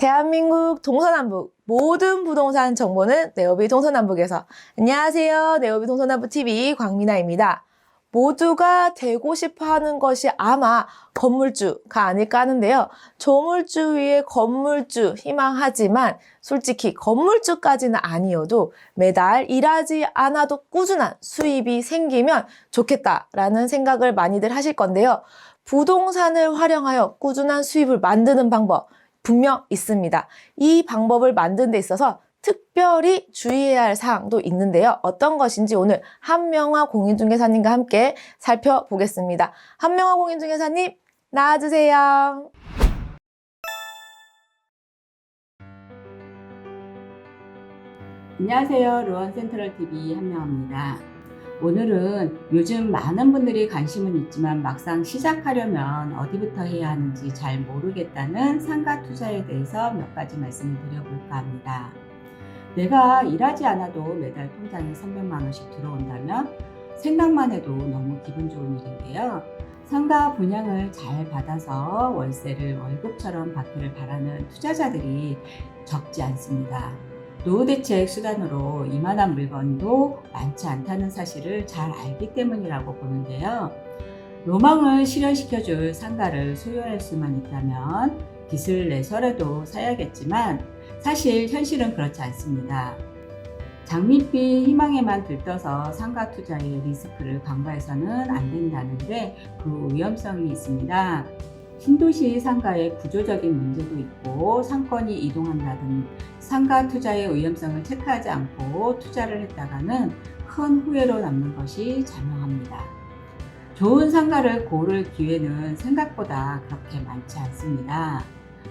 대한민국 동서남북 모든 부동산 정보는 네오비 동서남북에서 안녕하세요. 네오비 동서남북 TV 광민아입니다. 모두가 되고 싶어 하는 것이 아마 건물주가 아닐까 하는데요. 조물주 위에 건물주 희망하지만 솔직히 건물주까지는 아니어도 매달 일하지 않아도 꾸준한 수입이 생기면 좋겠다라는 생각을 많이들 하실 건데요. 부동산을 활용하여 꾸준한 수입을 만드는 방법 분명 있습니다. 이 방법을 만든 데 있어서 특별히 주의해야 할 사항도 있는데요. 어떤 것인지 오늘 한명화 공인중개사님과 함께 살펴보겠습니다. 한명화 공인중개사님 나와주세요. 안녕하세요. 루원 센트럴 TV 한명입니다. 오늘은 요즘 많은 분들이 관심은 있지만 막상 시작하려면 어디부터 해야 하는지 잘 모르겠다는 상가 투자에 대해서 몇 가지 말씀을 드려볼까 합니다. 내가 일하지 않아도 매달 통장에 300만 원씩 들어온다면 생각만 해도 너무 기분 좋은 일인데요. 상가 분양을 잘 받아서 월세를 월급처럼 받기를 바라는 투자자들이 적지 않습니다. 노후 대책 수단으로 이만한 물건도 많지 않다는 사실을 잘 알기 때문이라고 보는데요. 로망을 실현시켜줄 상가를 소유할 수만 있다면 빚을 내서라도 사야겠지만 사실 현실은 그렇지 않습니다. 장밋빛 희망에만 들떠서 상가 투자의 리스크를 간과해서는 안 된다는데 그 위험성이 있습니다. 신도시 상가의 구조적인 문제도 있고 상권이 이동한다든 상가 투자의 위험성을 체크하지 않고 투자를 했다가는 큰 후회로 남는 것이 자명합니다. 좋은 상가를 고를 기회는 생각보다 그렇게 많지 않습니다.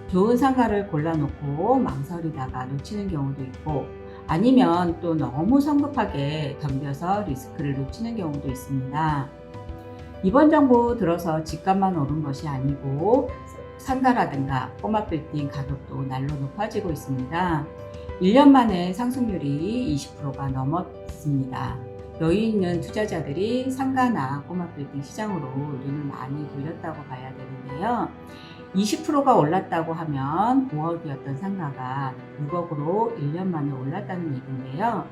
좋은 상가를 골라놓고 망설이다가 놓치는 경우도 있고 아니면 또 너무 성급하게 덤벼서 리스크를 놓치는 경우도 있습니다. 이번 정부 들어서 집값만 오른 것이 아니고 상가라든가 꼬마 빌딩 가격도 날로 높아지고 있습니다. 1년 만에 상승률이 20%가 넘었습니다. 여유 있는 투자자들이 상가나 꼬마 빌딩 시장으로 눈을 많이 돌렸다고 봐야 되는데요. 20%가 올랐다고 하면 5억이었던 상가가 6억으로 1년 만에 올랐다는 얘기인데요.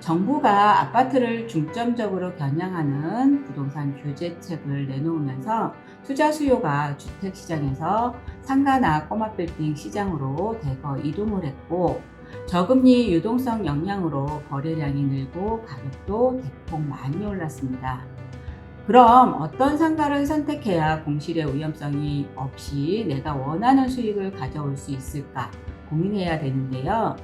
정부가 아파트를 중점적으로 겨냥하는 부동산 규제책을 내놓으면서 투자 수요가 주택 시장에서 상가나 꼬마 빌딩 시장으로 대거 이동을 했고 저금리 유동성 영향으로 거래량이 늘고 가격도 대폭 많이 올랐습니다. 그럼 어떤 상가를 선택해야 공실의 위험성이 없이 내가 원하는 수익을 가져올 수 있을까 고민해야 되는데요.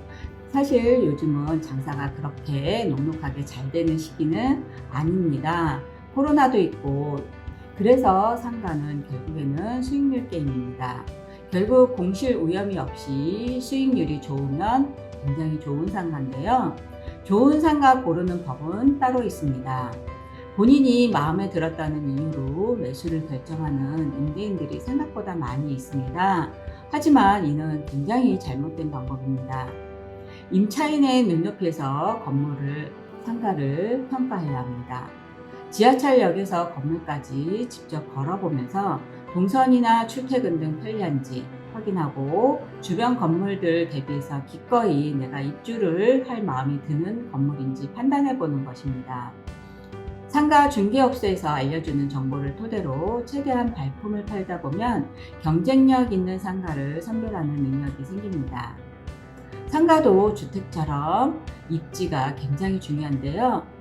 사실 요즘은 장사가 그렇게 넉넉하게 잘 되는 시기는 아닙니다. 코로나도 있고 그래서 상가는 결국에는 수익률 게임입니다. 결국 공실 위험이 없이 수익률이 좋으면 굉장히 좋은 상가인데요. 좋은 상가 고르는 법은 따로 있습니다. 본인이 마음에 들었다는 이유로 매수를 결정하는 임대인들이 생각보다 많이 있습니다. 하지만 이는 굉장히 잘못된 방법입니다. 임차인의 눈높이에서 건물을, 상가를 평가해야 합니다. 지하철역에서 건물까지 직접 걸어보면서 동선이나 출퇴근 등 편리한지 확인하고 주변 건물들 대비해서 기꺼이 내가 입주를 할 마음이 드는 건물인지 판단해 보는 것입니다. 상가 중개업소에서 알려주는 정보를 토대로 최대한 발품을 팔다 보면 경쟁력 있는 상가를 선별하는 능력이 생깁니다. 상가도 주택처럼 입지가 굉장히 중요한데요.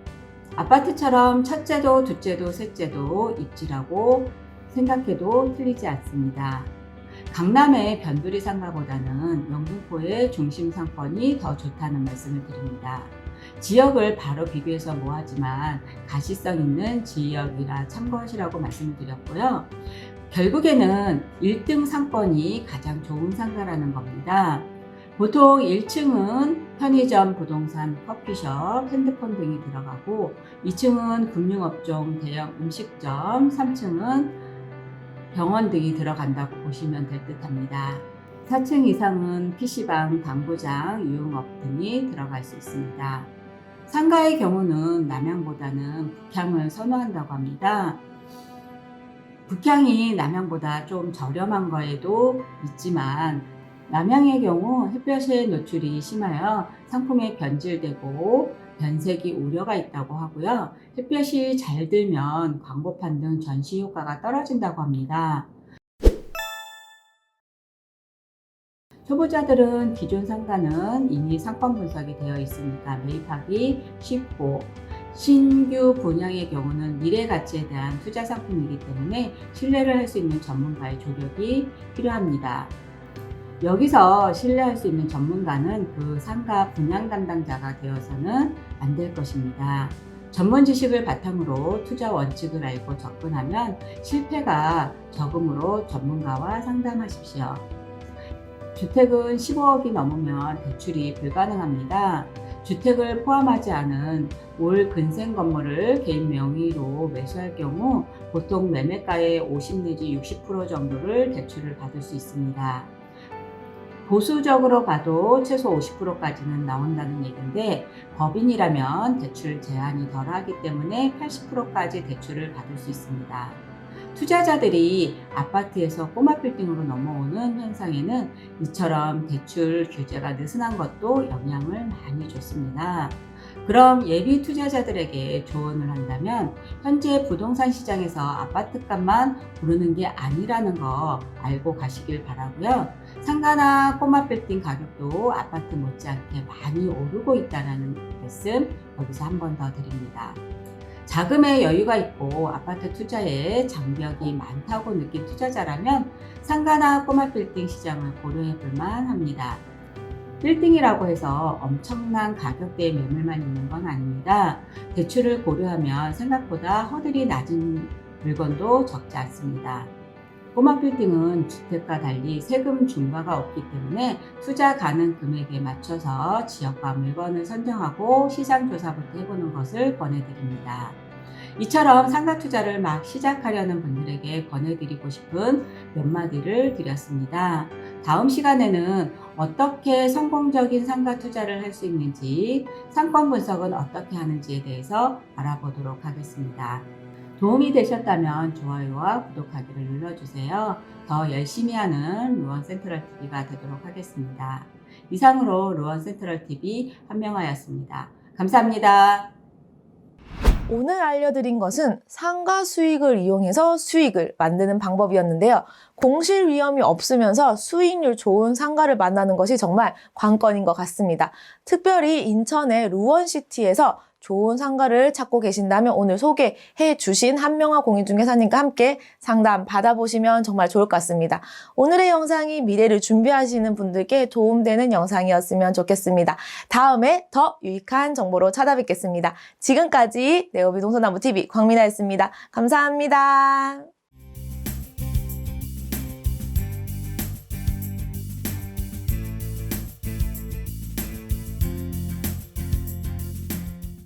아파트처럼 첫째도 둘째도 셋째도 입지라고 생각해도 틀리지 않습니다. 강남의 변두리 상가보다는 영등포의 중심 상권이 더 좋다는 말씀을 드립니다. 지역을 바로 비교해서 뭐하지만 가시성 있는 지역이라 참고하시라고 말씀을 드렸고요. 결국에는 1등 상권이 가장 좋은 상가라는 겁니다. 보통 1층은 편의점, 부동산, 커피숍, 핸드폰 등이 들어가고 2층은 금융업종, 대형 음식점, 3층은 병원 등이 들어간다고 보시면 될 듯 합니다. 4층 이상은 PC방, 당구장, 유흥업 등이 들어갈 수 있습니다. 상가의 경우는 남양보다는 북향을 선호한다고 합니다. 북향이 남양보다 좀 저렴한 거에도 있지만 남양의 경우 햇볕의 노출이 심하여 상품에 변질되고 변색이 우려가 있다고 하고요. 햇볕이 잘 들면 광고판 등 전시 효과가 떨어진다고 합니다. 초보자들은 기존 상가는 이미 상권 분석이 되어 있으니까 매입하기 쉽고 신규 분양의 경우는 미래 가치에 대한 투자 상품이기 때문에 신뢰를 할 수 있는 전문가의 조력이 필요합니다. 여기서 신뢰할 수 있는 전문가는 그 상가 분양 담당자가 되어서는 안 될 것입니다. 전문 지식을 바탕으로 투자 원칙을 알고 접근하면 실패가 적음으로 전문가와 상담하십시오. 주택은 15억이 넘으면 대출이 불가능합니다. 주택을 포함하지 않은 올 근생 건물을 개인 명의로 매수할 경우 보통 매매가의 50 내지 60% 정도를 대출을 받을 수 있습니다. 보수적으로 봐도 최소 50%까지는 나온다는 얘기인데 법인이라면 대출 제한이 덜하기 때문에 80%까지 대출을 받을 수 있습니다. 투자자들이 아파트에서 꼬마 빌딩으로 넘어오는 현상에는 이처럼 대출 규제가 느슨한 것도 영향을 많이 줬습니다. 그럼 예비 투자자들에게 조언을 한다면 현재 부동산 시장에서 아파트 값만 오르는 게 아니라는 거 알고 가시길 바라고요. 상가나 꼬마 빌딩 가격도 아파트 못지않게 많이 오르고 있다는 말씀 여기서 한 번 더 드립니다. 자금에 여유가 있고 아파트 투자에 장벽이 많다고 느낀 투자자라면 상가나 꼬마 빌딩 시장을 고려해 볼 만 합니다. 빌딩이라고 해서 엄청난 가격대의 매물만 있는 건 아닙니다. 대출을 고려하면 생각보다 허들이 낮은 물건도 적지 않습니다. 꼬마 빌딩은 주택과 달리 세금 중과가 없기 때문에 투자 가능 금액에 맞춰서 지역과 물건을 선정하고 시장 조사부터 해보는 것을 권해드립니다. 이처럼 상가 투자를 막 시작하려는 분들에게 권해드리고 싶은 몇 마디를 드렸습니다. 다음 시간에는 어떻게 성공적인 상가 투자를 할 수 있는지, 상권 분석은 어떻게 하는지에 대해서 알아보도록 하겠습니다. 도움이 되셨다면 좋아요와 구독하기를 눌러주세요. 더 열심히 하는 루원 센트럴 TV가 되도록 하겠습니다. 이상으로 루원 센트럴 TV 한명하였습니다. 감사합니다. 오늘 알려드린 것은 상가 수익을 이용해서 수익을 만드는 방법이었는데요. 공실 위험이 없으면서 수익률 좋은 상가를 만나는 것이 정말 관건인 것 같습니다. 특별히 인천의 루원시티에서 좋은 상가를 찾고 계신다면 오늘 소개해 주신 한명화 공인중개사님과 함께 상담 받아보시면 정말 좋을 것 같습니다. 오늘의 영상이 미래를 준비하시는 분들께 도움되는 영상이었으면 좋겠습니다. 다음에 더 유익한 정보로 찾아뵙겠습니다. 지금까지 네오비 동서나무TV 광민아였습니다. 감사합니다.